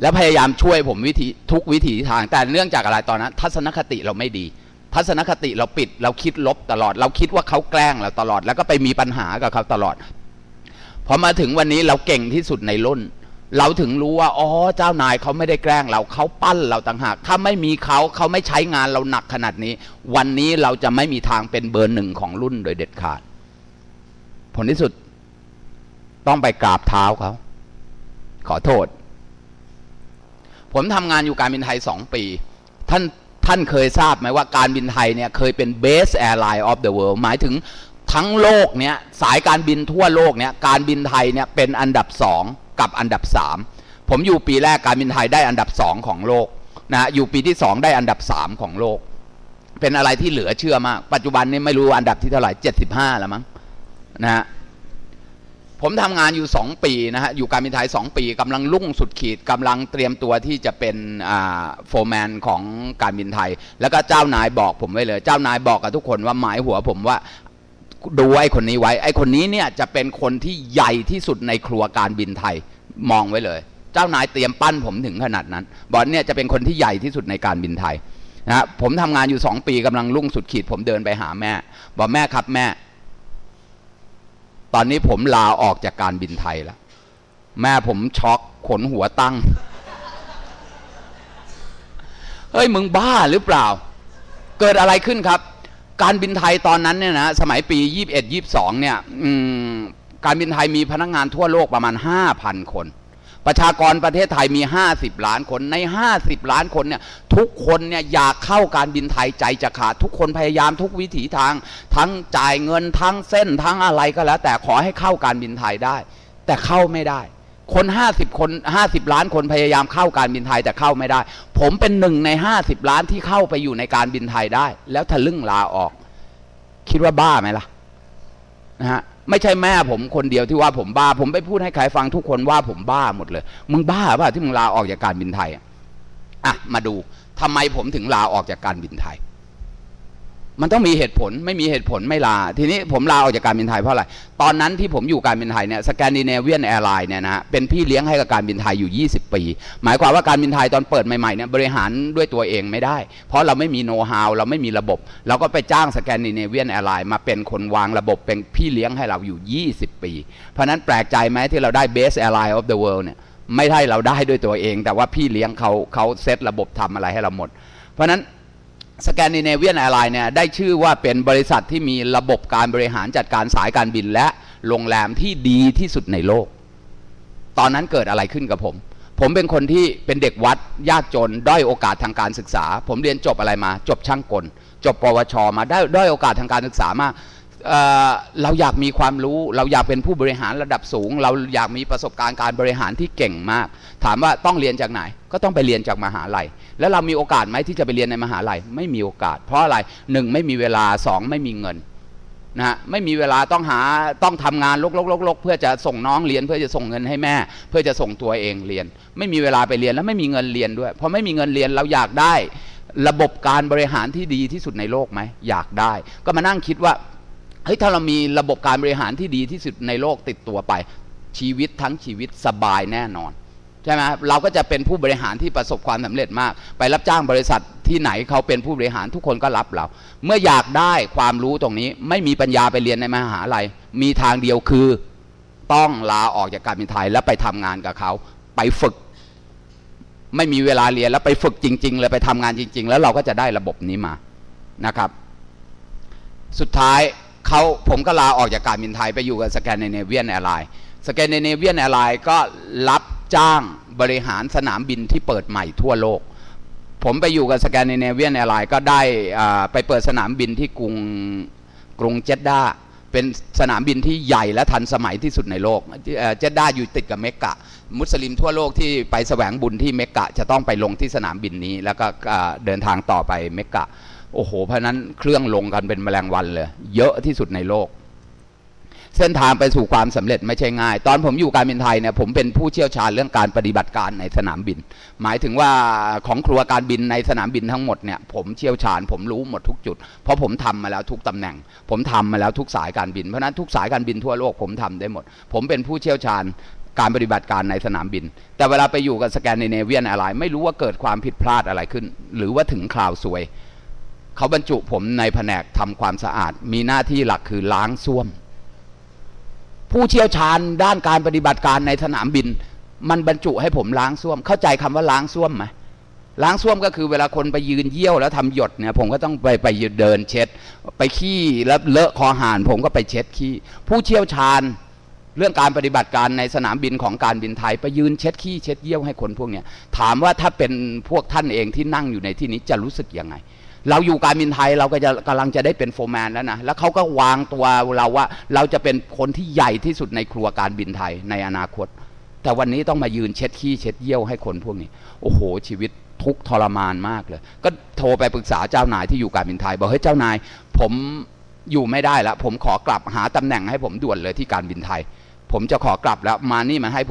แล้วพยายามช่วยผมวิธีทุกวิถีทาง แต่เนื่องจากอะไรตอนนั้น ทัศนคติเราไม่ดี ทัศนคติเราปิด เราคิดลบตลอด เราคิดว่าเขาแกล้งเราตลอด แล้วก็ไปมีปัญหากับเขาตลอดพอมาถึงวันนี้เราเก่งที่สุดในรุ่น เราถึงรู้ว่าอ๋อเจ้านายเขาไม่ได้แกล้งเราเขาปั้นเราต่างหาก ถ้าไม่มีเขาเขาไม่ใช้งานเราหนักขนาดนี้ วันนี้เราจะไม่มีทางเป็นเบอร์หนึ่งของรุ่นโดยเด็ดขาด ผลที่สุด ต้องไปกราบเท้าเขาขอโทษ ผมทำงานอยู่การบินไทยสองปี ท่านท่านเคยทราบไหมว่าการบินไทยเนี่ยเคยเป็น best airline of the world หมายถึงทั้งโลกเนี่ยสายการบินทั่วโลกเนี่ยการบินไทยเนี่ยเป็นอันดับสองกับอันดับสามผมอยู่ปีแรกการบินไทยได้อันดับสองของโลกนะอยู่ปีที่สองได้อันดับสามของโลก เป็นอะไรที่เหลือเชื่อมาก ปัจจุบันนี้ไม่รู้อันดับที่เท่าไหร่เจ็ดสิบห้าแล้วมั้งนะฮะ ผมทำงานอยู่ 2 ปีนะฮะ อยู่การบินไทย 2 ปีกำลังรุ่งสุดขีดกำลังเตรียมตัวที่จะเป็นโฟร์แมนของการบินไทย แล้วก็เจ้านายบอกผมไว้เลย เจ้านายบอกกับทุกคนว่าหมายหัวผมว่าดูไอ้คนนี้ไว้ ไอ้คนนี้เนี่ยจะเป็นคนที่ใหญ่ที่สุดในครัวการบินไทยมองไว้เลย เจ้านายเตรียมปั้นผมถึงขนาดนั้นบอกเนี่ยจะเป็นคนที่ใหญ่ที่สุดในการบินไทยนะฮะผมทำงานอยู่ 2 ปีกำลังรุ่งสุดขีด ผมเดินไปหาแม่ บอกแม่ครับแม่ ตอนนี้ผมลาออกจากการบินไทยแล้ว แม่ผมช็อกขนหัวตั้ง เฮ้ย มึงบ้าหรือเปล่า เกิดอะไรขึ้นครับ การบินไทยตอนนั้นเนี่ยนะสมัยปี 21 22 เนี่ยการบินไทยมีพนักงานทั่วโลกประมาณ 5,000 คน ประชากรประเทศไทยมี 50 ล้านคนใน 50 ล้านคนเนี่ยทุกคนเนี่ยอยากเข้าการบินไทยใจจะขาดทุกคนพยายามทุกวิถีทาง ทั้งจ่ายเงินทั้งเส้นทั้งอะไรก็แล้ว แต่ขอให้เข้าการบินไทยได้ แต่เข้าไม่ได้ คน 50 คน 50 ล้านคนพยายามเข้าการบินไทยแต่เข้าไม่ได้ ผมเป็นหนึ่งใน 50 ล้านที่เข้าไปอยู่ในการบินไทยได้ แล้วทะลึ่งลาออก คิดว่าบ้าไหมล่ะนะฮะ ไม่ใช่แม่ผมคนเดียวที่ว่าผมบ้า ผมไปพูดให้ใครฟังทุกคนว่าผมบ้าหมดเลย มึงบ้าป่ะที่มึงลาออกจากการบินไทยอะอะมาดูทำไมผมถึงลาออกจากการบินไทย มันต้องมีเหตุผลไม่มีเหตุผลไม่ลา ทีนี้ผมลาออกจากการบินไทยเพราะอะไร ตอนนั้นที่ผมอยู่การบินไทยเนี่ยสแกนดิเนเวียนแอร์ไลน์เนี่ยนะฮะเป็นพี่เลี้ยงให้กับการบินไทยอยู่ 20 ปี หมายความว่าการบินไทยตอนเปิดใหม่ๆเนี่ยบริหารด้วยตัวเองไม่ได้ เพราะเราไม่มีโน้ตฮาวเราไม่มีระบบ เราก็ไปจ้างสแกนดิเนเวียนแอร์ไลน์มาเป็นคนวางระบบเป็นพี่เลี้ยงให้เราอยู่ 20 ปี เพราะนั้นแปลกใจไหมที่เราได้ best airline of the world เนี่ยไม่ใช่เราได้ด้วยตัวเอง แต่ว่าพี่เลี้ยงเขาเขาเซตระบบทำอะไรให้เราหมด เพราะฉะนั้น สแกนดิเนเวียนแอร์ไลน์เนี่ยได้ชื่อว่าเป็นบริษัทที่มีระบบการบริหารจัดการสายการบินและโรงแรมที่ดีที่สุดในโลก ตอนนั้นเกิดอะไรขึ้นกับผม ผมเป็นคนที่เป็นเด็กวัดยากจน ด้อยโอกาสทางการศึกษา ผมเรียนจบอะไรมา จบช่างกล จบปวชมาได้ด้อยโอกาสทางการศึกษามาก เราอยากมีความรู้ เราอยากเป็นผู้บริหารระดับสูง เราอยากมีประสบการณ์การบริหารที่เก่งมาก ถามว่าต้องเรียนจากไหน ก็ต้องไปเรียนจากมหาลัย แล้วเรามีโอกาสไหมที่จะไปเรียนในมหาลัย ไม่มีโอกาส เพราะอะไรหนึ่งไม่มีเวลาสองไม่มีเงินนะฮะไม่มีเวลาต้องหาต้องทำงานลกๆๆๆเพื่อจะส่งน้องเรียนเพื่อจะส่งเงินให้แม่ เพื่อจะส่งตัวเองเรียน ไม่มีเวลาไปเรียนแล้วไม่มีเงินเรียนด้วยพอไม่มีเงินเรียนเราอยากได้ ระบบการบริหารที่ดีที่สุดในโลกไหมอยากได้ ก็มานั่งคิดว่า เฮ้ยถ้าเรามีระบบการบริหารที่ดีที่สุดในโลกติดตัวไป ชีวิตทั้งชีวิตสบายแน่นอนใช่ไหมเราก็จะเป็นผู้บริหารที่ประสบความสำเร็จมาก ไปรับจ้างบริษัทที่ไหนเขาเป็นผู้บริหารทุกคนก็รับเรา เมื่ออยากได้ความรู้ตรงนี้ ไม่มีปัญญาไปเรียนในมหาลัย มีทางเดียวคือต้องลาออกจากการบินไทยแล้วไปทำงานกับเขา ไปฝึก ไม่มีเวลาเรียนแล้วไปฝึกจริง ๆ เลยไปทำงานจริง ๆ แล้วเราก็จะได้ระบบนี้มานะครับ สุดท้าย เขาผมก็ลาออกจากการบินไทยไปอยู่กับสแกนดิเนเวียนแอร์ไลน์สแกนดิเนเวียนแอร์ไลน์ก็รับจ้างบริหารสนามบินที่เปิดใหม่ทั่วโลก ผมไปอยู่กับสแกนดิเนเวียนแอร์ไลน์ก็ได้ไปเปิดสนามบินที่กรุงกรุงเจดดาเป็นสนามบินที่ใหญ่และทันสมัยที่สุดในโลก เจดดาอยู่ติดกับเมกะ มุสลิมทั่วโลกที่ไปแสวงบุญที่เมกะ จะต้องไปลงที่สนามบินนี้ แล้วก็เดินทางต่อไปเมกะ โอ้โห เพราะนั้นเครื่องลงกันเป็นแมลงวันเลย เยอะที่สุดในโลก เส้นทางไปสู่ความสำเร็จไม่ใช่ง่าย ตอนผมอยู่การบินไทยเนี่ยผมเป็นผู้เชี่ยวชาญเรื่องการปฏิบัติการในสนามบิน หมายถึงว่าของครัวการบินในสนามบินทั้งหมดเนี่ยผมเชี่ยวชาญ ผมรู้หมดทุกจุด เพราะผมทำมาแล้วทุกตำแหน่ง ผมทำมาแล้วทุกสายการบิน เพราะนั้นทุกสายการบินทั่วโลกผมทำได้หมด ผมเป็นผู้เชี่ยวชาญการปฏิบัติการในสนามบิน แต่เวลาไปอยู่กับสแกนดิเนเวียนอะไรไม่รู้ว่าเกิดความผิดพลาดอะไรขึ้น หรือว่าถึงคราวซวย เขาบรรจุผมในแผนกทำความสะอาด มีหน้าที่หลักคือล้างส้วม ผู้เชี่ยวชาญด้านการปฏิบัติการในสนามบิน มันบรรจุให้ผมล้างส้วม เข้าใจคำว่าล้างส้วมไหมล้างส้วมก็คือเวลาคนไปยืนเยี่ยวแล้วทำหยดเนี่ยผมก็ต้องไปไปเดินเช็ด ไปขี้แล้วเลอะคอหานผมก็ไปเช็ดขี้ ผู้เชี่ยวชาญเรื่องการปฏิบัติการในสนามบินของการบินไทย ไปยืนเช็ดขี้เช็ดเยี่ยวให้คนพวกเนี้ยถามว่าถ้าเป็นพวกท่านเองที่นั่งอยู่ในที่นี้จะรู้สึกยังไง เราอยู่การบินไทยเราก็จะกำลังจะได้เป็นโฟร์แมนแล้วนะ แล้วเขาก็วางตัวเราว่า เราจะเป็นคนที่ใหญ่ที่สุดในครัวการบินไทยในอนาคต แต่วันนี้ต้องมายืนเช็ดขี้เช็ดเยี่ยวให้คนพวกนี้ โอ้โห ชีวิตทุกทรมานมากเลย ก็โทรไปปรึกษาเจ้านายที่อยู่การบินไทย บอกเฮ้ยเจ้านาย ผมอยู่ไม่ได้แล้วผมขอกลับหาตำแหน่งให้ผมด่วนเลยที่การบินไทย ผมจะขอกลับแล้วมานี่มาให้